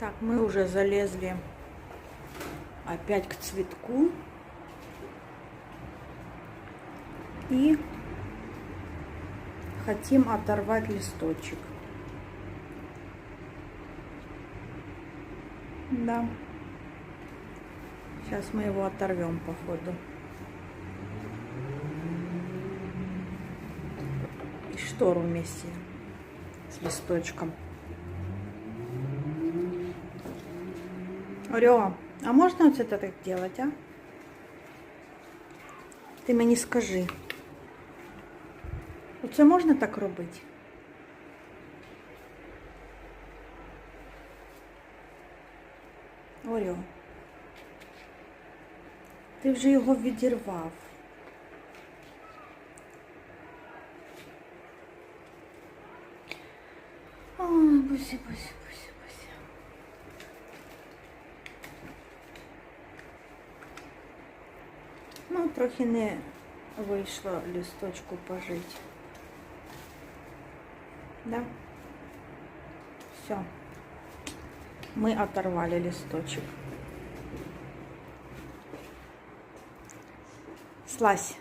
Так, мы уже залезли опять к цветку. И хотим оторвать листочек. Да. Сейчас мы его оторвем, походу. И штору вместе с листочком. Орё, а можна оце так делать, а? Ти мені скажи. Оце можна так робити? Орьо. Ти вже його відірвав. Ой, бусі, бусі, бусі, Ну, трохи не вийшло листочку пожити. Да? Все. Мы оторвали листочек. Слазь.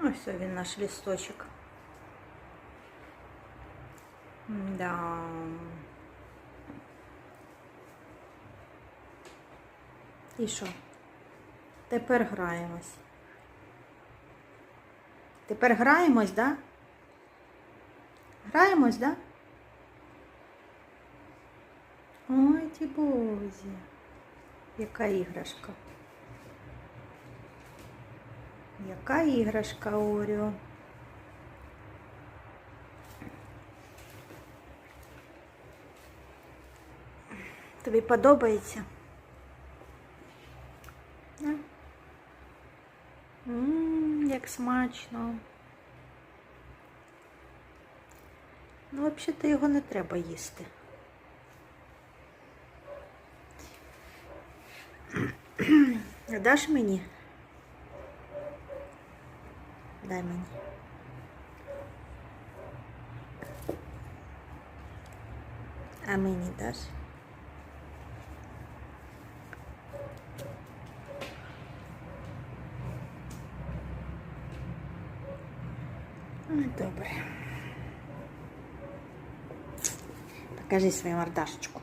Ось все, він наш листочок. Да. І що? Тепер граємось. Тепер граємось, да? Граємось, да? Ой, ті бозі. Яка іграшка? Яка іграшка, Оріо? Тобі подобається? Да? Ммм, як смачно. Ну, взагалі-то його не треба їсти. Даш мені? Дай мені. А мені даш? Добре. Покажи свою мордашечку.